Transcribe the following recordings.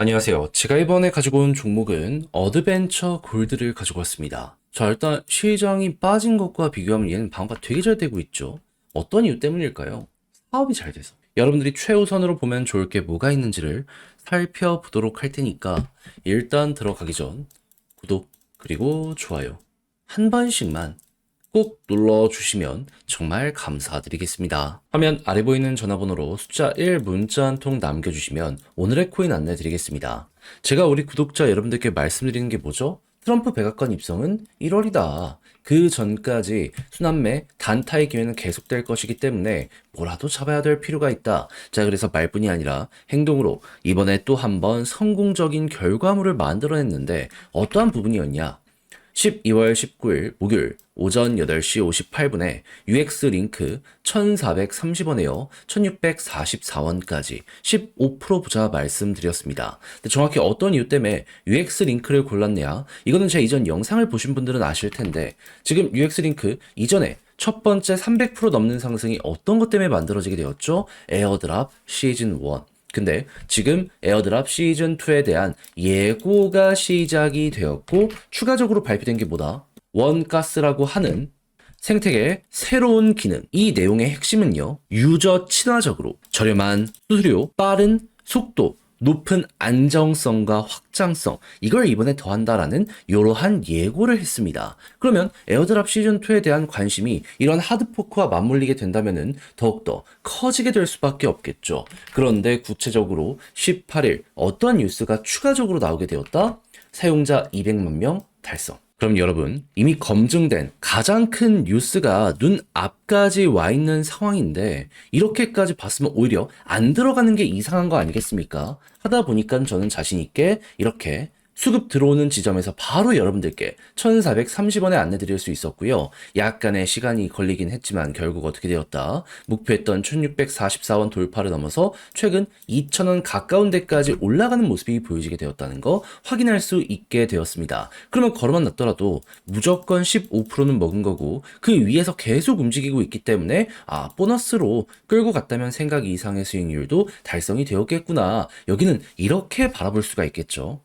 안녕하세요. 제가 이번에 가지고 온 종목은 어드벤처 골드를 가지고 왔습니다. 자, 일단 시장이 빠진 것과 비교하면 얘는 방어가 되게 잘 되고 있죠. 어떤 이유 때문일까요? 사업이 잘 돼서. 여러분들이 최우선으로 보면 좋을 게 뭐가 있는지를 살펴보도록 할 테니까 일단 들어가기 전 구독 그리고 좋아요 한 번씩만 꼭 눌러주시면 정말 감사드리겠습니다. 화면 아래 보이는 전화번호로 숫자 1 문자 한 통 남겨주시면 오늘의 코인 안내 드리겠습니다. 제가 우리 구독자 여러분들께 말씀드리는 게 뭐죠? 트럼프 백악관 입성은 1월이다. 그 전까지 순환매 단타의 기회는 계속될 것이기 때문에 뭐라도 잡아야 될 필요가 있다. 자, 그래서 말뿐이 아니라 행동으로 이번에 또 한 번 성공적인 결과물을 만들어냈는데 어떠한 부분이었냐? 12월 19일 목요일 오전 8시 58분에 UX 링크 1430원에 요. 1644원까지 15% 부자 말씀드렸습니다. 정확히 어떤 이유 때문에 UX 링크를 골랐냐? 이거는 제 이전 영상을 보신 분들은 아실 텐데 지금 UX 링크 이전에 첫 번째 300% 넘는 상승이 어떤 것 때문에 만들어지게 되었죠? 에어드랍 시즌 1. 근데 지금 에어드랍 시즌2에 대한 예고가 시작이 되었고 추가적으로 발표된 게 뭐다? 원가스라고 하는 생태계의 새로운 기능. 이 내용의 핵심은요. 유저 친화적으로 저렴한 수수료, 빠른 속도, 높은 안정성과 확장성 이걸 이번에 더한다라는 이러한 예고를 했습니다. 그러면 에어드랍 시즌2에 대한 관심이 이런 하드포크와 맞물리게 된다면은 더욱더 커지게 될 수밖에 없겠죠. 그런데 구체적으로 18일 어떤 뉴스가 추가적으로 나오게 되었다? 사용자 200만 명 달성. 그럼 여러분, 이미 검증된 가장 큰 뉴스가 눈 앞까지 와 있는 상황인데, 이렇게까지 봤으면 오히려 안 들어가는 게 이상한 거 아니겠습니까? 하다 보니까 저는 자신 있게 이렇게 수급 들어오는 지점에서 바로 여러분들께 1430원에 안내 드릴 수 있었고요. 약간의 시간이 걸리긴 했지만 결국 어떻게 되었다. 목표했던 1644원 돌파를 넘어서 최근 2000원 가까운 데까지 올라가는 모습이 보여지게 되었다는 거 확인할 수 있게 되었습니다. 그러면 걸어만 놨더라도 무조건 15%는 먹은 거고 그 위에서 계속 움직이고 있기 때문에 아 보너스로 끌고 갔다면 생각 이상의 수익률도 달성이 되었겠구나. 여기는 이렇게 바라볼 수가 있겠죠.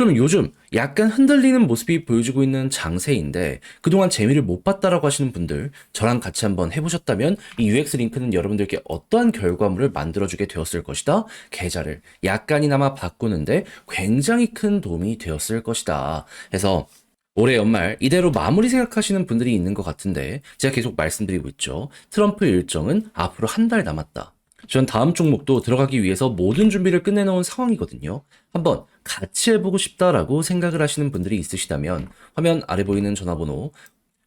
그럼 요즘 약간 흔들리는 모습이 보여지고 있는 장세인데 그동안 재미를 못 봤다라고 하시는 분들 저랑 같이 한번 해보셨다면 이 UX 링크는 여러분들께 어떠한 결과물을 만들어주게 되었을 것이다. 계좌를 약간이나마 바꾸는데 굉장히 큰 도움이 되었을 것이다. 해서 올해 연말 이대로 마무리 생각하시는 분들이 있는 것 같은데 제가 계속 말씀드리고 있죠. 트럼프 일정은 앞으로 한 달 남았다. 전 다음 종목도 들어가기 위해서 모든 준비를 끝내놓은 상황이거든요. 한번 같이 해보고 싶다라고 생각을 하시는 분들이 있으시다면 화면 아래 보이는 전화번호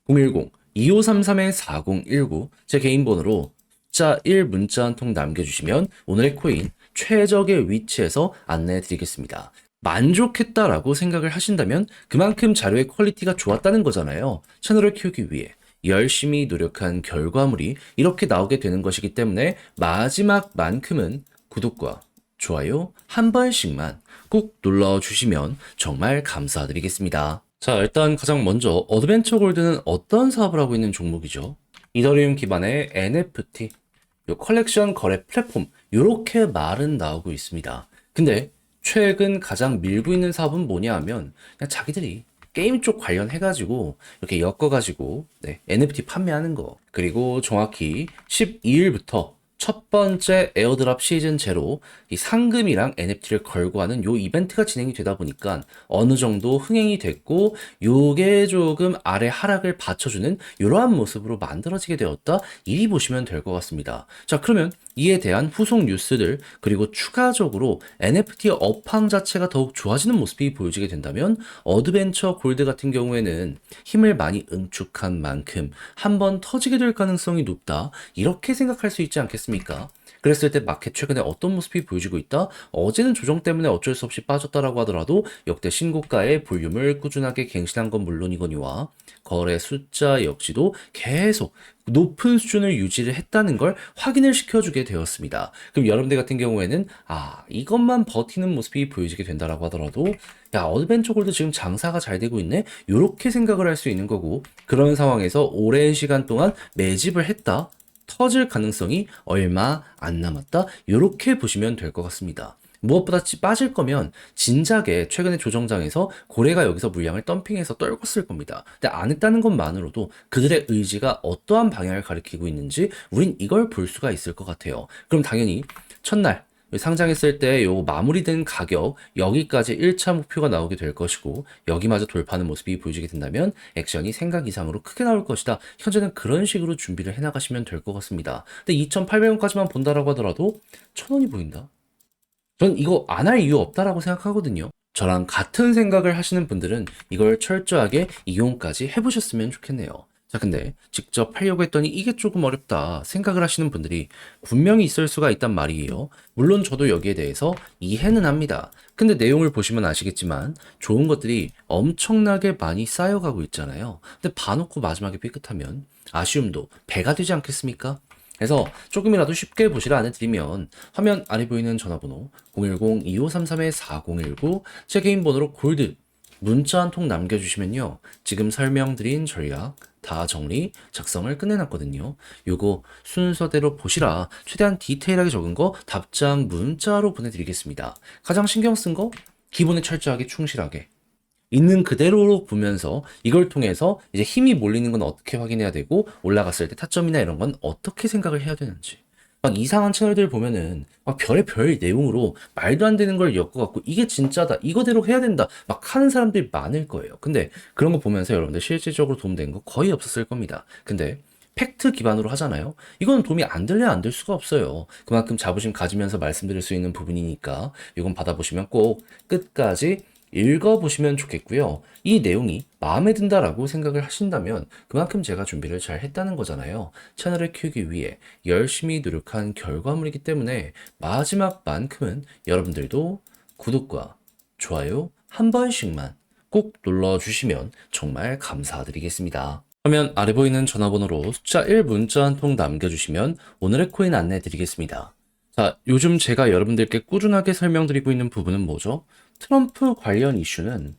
010-2533-4019 제 개인 번호로 숫자 1 문자 한 통 남겨주시면 오늘의 코인 최적의 위치에서 안내해 드리겠습니다. 만족했다라고 생각을 하신다면 그만큼 자료의 퀄리티가 좋았다는 거잖아요. 채널을 키우기 위해. 열심히 노력한 결과물이 이렇게 나오게 되는 것이기 때문에 마지막만큼은 구독과 좋아요 한 번씩만 꼭 눌러주시면 정말 감사드리겠습니다. 자, 일단 가장 먼저 어드벤처 골드는 어떤 사업을 하고 있는 종목이죠? 이더리움 기반의 NFT, 요 컬렉션 거래 플랫폼, 요렇게 말은 나오고 있습니다. 근데 최근 가장 밀고 있는 사업은 뭐냐 하면 그냥 자기들이 게임 쪽 관련해가지고 이렇게 엮어가지고 네, NFT 판매하는 거. 그리고 정확히 12일부터 첫 번째 에어드랍 시즌 제로 이 상금이랑 NFT를 걸고 하는 요 이벤트가 진행이 되다 보니까 어느 정도 흥행이 됐고 요게 조금 아래 하락을 받쳐주는 이러한 모습으로 만들어지게 되었다 이리 보시면 될 것 같습니다. 자 그러면 이에 대한 후속 뉴스들 그리고 추가적으로 NFT 업황 자체가 더욱 좋아지는 모습이 보여지게 된다면 어드벤처 골드 같은 경우에는 힘을 많이 응축한 만큼 한 번 터지게 될 가능성이 높다 이렇게 생각할 수 있지 않겠습니까? 그랬을 때 마켓 최근에 어떤 모습이 보여지고 있다? 어제는 조정 때문에 어쩔 수 없이 빠졌다라고 하더라도 역대 신고가의 볼륨을 꾸준하게 갱신한 건 물론이거니와 거래 숫자 역시도 계속 높은 수준을 유지를 했다는 걸 확인을 시켜주게 되었습니다. 그럼 여러분들 같은 경우에는 아 이것만 버티는 모습이 보여지게 된다라고 하더라도 야 어드벤처 골드 지금 장사가 잘 되고 있네 이렇게 생각을 할 수 있는 거고 그런 상황에서 오랜 시간 동안 매집을 했다 터질 가능성이 얼마 안 남았다. 이렇게 보시면 될 것 같습니다. 무엇보다 찌- 빠질 거면 진작에 최근에 조정장에서 고래가 여기서 물량을 덤핑해서 떨궜을 겁니다. 근데 안 했다는 것만으로도 그들의 의지가 어떠한 방향을 가리키고 있는지 우린 이걸 볼 수가 있을 것 같아요. 그럼 당연히 첫날 상장했을 때 요 마무리된 가격 여기까지 1차 목표가 나오게 될 것이고 여기마저 돌파하는 모습이 보여지게 된다면 액션이 생각 이상으로 크게 나올 것이다. 현재는 그런 식으로 준비를 해나가시면 될 것 같습니다. 근데 2,800원까지만 본다라고 하더라도 1,000원이 보인다. 전 이거 안 할 이유 없다라고 생각하거든요. 저랑 같은 생각을 하시는 분들은 이걸 철저하게 이용까지 해보셨으면 좋겠네요. 자, 근데 직접 하려고 했더니 이게 조금 어렵다 생각을 하시는 분들이 분명히 있을 수가 있단 말이에요. 물론 저도 여기에 대해서 이해는 합니다. 근데 내용을 보시면 아시겠지만 좋은 것들이 엄청나게 많이 쌓여가고 있잖아요. 근데 봐놓고 마지막에 삐끗하면 아쉬움도 배가 되지 않겠습니까? 그래서 조금이라도 쉽게 보시라 안해드리면 화면 아래 보이는 전화번호 010-2533-4019 제 개인 번호로 골드 문자 한 통 남겨주시면요. 지금 설명드린 전략 다 정리, 작성을 끝내놨거든요. 요거 순서대로 보시라 최대한 디테일하게 적은 거 답장 문자로 보내드리겠습니다. 가장 신경 쓴 거 기본에 철저하게 충실하게 있는 그대로 보면서 이걸 통해서 이제 힘이 몰리는 건 어떻게 확인해야 되고 올라갔을 때 타점이나 이런 건 어떻게 생각을 해야 되는지 막 이상한 채널들 보면은 막 별의 별 내용으로 말도 안 되는 걸 엮어갖고 이게 진짜다 이거대로 해야 된다 막 하는 사람들이 많을 거예요 근데 그런 거 보면서 여러분들 실질적으로 도움되는 거 거의 없었을 겁니다 근데 팩트 기반으로 하잖아요. 이건 도움이 안 될래 안 될 수가 없어요. 그만큼 자부심 가지면서 말씀드릴 수 있는 부분이니까 이건 받아보시면 꼭 끝까지 읽어보시면 좋겠고요. 이 내용이 마음에 든다라고 생각을 하신다면 그만큼 제가 준비를 잘 했다는 거잖아요. 채널을 키우기 위해 열심히 노력한 결과물이기 때문에 마지막만큼은 여러분들도 구독과 좋아요 한 번씩만 꼭 눌러주시면 정말 감사드리겠습니다. 화면 아래 보이는 전화번호로 숫자 1 문자 한 통 남겨주시면 오늘의 코인 안내 드리겠습니다. 자, 요즘 제가 여러분들께 꾸준하게 설명드리고 있는 부분은 뭐죠? 트럼프 관련 이슈는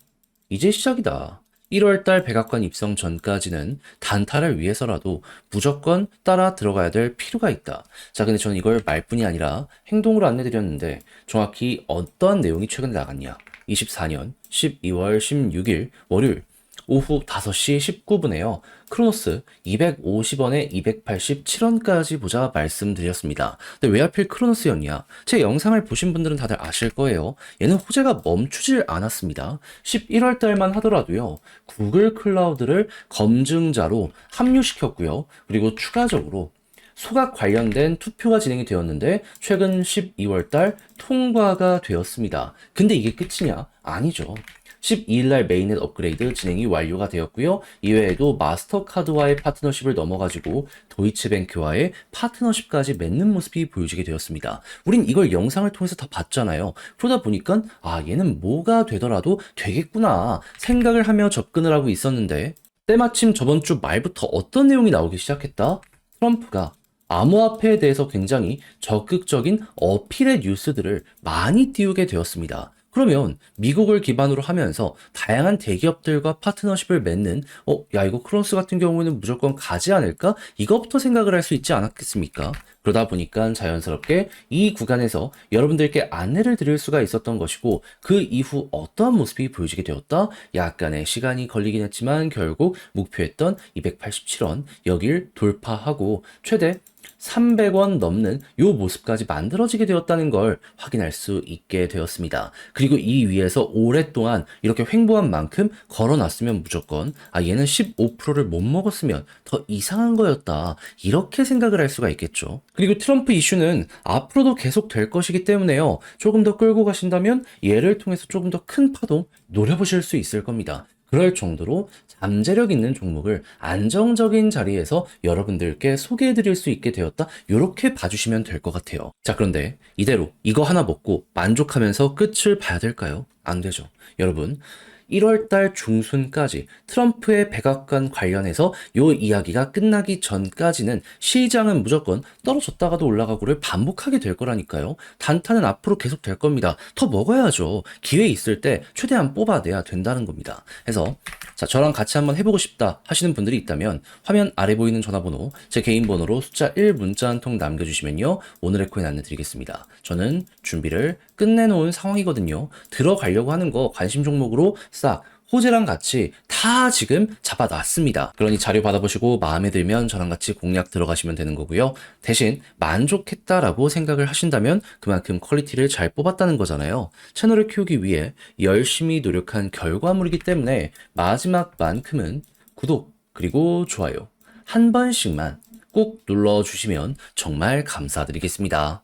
이제 시작이다. 1월달 백악관 입성 전까지는 단타를 위해서라도 무조건 따라 들어가야 될 필요가 있다. 자, 근데 저는 이걸 말뿐이 아니라 행동으로 안내드렸는데 정확히 어떠한 내용이 최근에 나갔냐? 24년 12월 16일 월요일 오후 5시 19분에요. 크로노스 250원에 287원까지 보자 말씀드렸습니다. 근데 왜 하필 크로노스였냐? 제 영상을 보신 분들은 다들 아실 거예요. 얘는 호재가 멈추질 않았습니다. 11월 달만 하더라도요. 구글 클라우드를 검증자로 합류시켰고요. 그리고 추가적으로 소각 관련된 투표가 진행이 되었는데 최근 12월 달 통과가 되었습니다. 근데 이게 끝이냐? 아니죠. 12일 날 메인넷 업그레이드 진행이 완료가 되었고요. 이외에도 마스터카드와의 파트너십을 넘어가지고 도이치뱅크와의 파트너십까지 맺는 모습이 보여지게 되었습니다. 우린 이걸 영상을 통해서 다 봤잖아요. 그러다 보니까 아 얘는 뭐가 되더라도 되겠구나 생각을 하며 접근을 하고 있었는데 때마침 저번 주 말부터 어떤 내용이 나오기 시작했다? 트럼프가 암호화폐에 대해서 굉장히 적극적인 어필의 뉴스들을 많이 띄우게 되었습니다. 그러면 미국을 기반으로 하면서 다양한 대기업들과 파트너십을 맺는 어, 야 이거 크로스 같은 경우에는 무조건 가지 않을까? 이것부터 생각을 할 수 있지 않았겠습니까? 그러다 보니까 자연스럽게 이 구간에서 여러분들께 안내를 드릴 수가 있었던 것이고 그 이후 어떠한 모습이 보여지게 되었다? 약간의 시간이 걸리긴 했지만 결국 목표했던 287원 여길 돌파하고 최대 300원 넘는 요 모습까지 만들어지게 되었다는 걸 확인할 수 있게 되었습니다. 그리고 이 위에서 오랫동안 이렇게 횡보한 만큼 걸어놨으면 무조건 아 얘는 15%를 못 먹었으면 더 이상한 거였다. 이렇게 생각을 할 수가 있겠죠. 그리고 트럼프 이슈는 앞으로도 계속 될 것이기 때문에요. 조금 더 끌고 가신다면 얘를 통해서 조금 더 큰 파동 노려보실 수 있을 겁니다. 그럴 정도로 잠재력 있는 종목을 안정적인 자리에서 여러분들께 소개해 드릴 수 있게 되었다. 이렇게 봐주시면 될 것 같아요. 자, 그런데 이대로 이거 하나 먹고 만족하면서 끝을 봐야 될까요? 안 되죠. 여러분, 1월달 중순까지 트럼프의 백악관 관련해서 요 이야기가 끝나기 전까지는 시장은 무조건 떨어졌다가도 올라가고를 반복하게 될 거라니까요. 단타는 앞으로 계속 될 겁니다. 더 먹어야죠. 기회 있을 때 최대한 뽑아내야 된다는 겁니다. 그래서 자 저랑 같이 한번 해보고 싶다 하시는 분들이 있다면 화면 아래 보이는 전화번호 제 개인 번호로 숫자 1 문자 한 통 남겨주시면요 오늘의 코인 안내 드리겠습니다. 저는 준비를 끝내놓은 상황이거든요. 들어가려고 하는 거 관심 종목으로 싹 호재랑 같이 다 지금 잡아놨습니다. 그러니 자료 받아보시고 마음에 들면 저랑 같이 공략 들어가시면 되는 거고요. 대신 만족했다라고 생각을 하신다면 그만큼 퀄리티를 잘 뽑았다는 거잖아요. 채널을 키우기 위해 열심히 노력한 결과물이기 때문에 마지막만큼은 구독 그리고 좋아요 한 번씩만 꼭 눌러주시면 정말 감사드리겠습니다.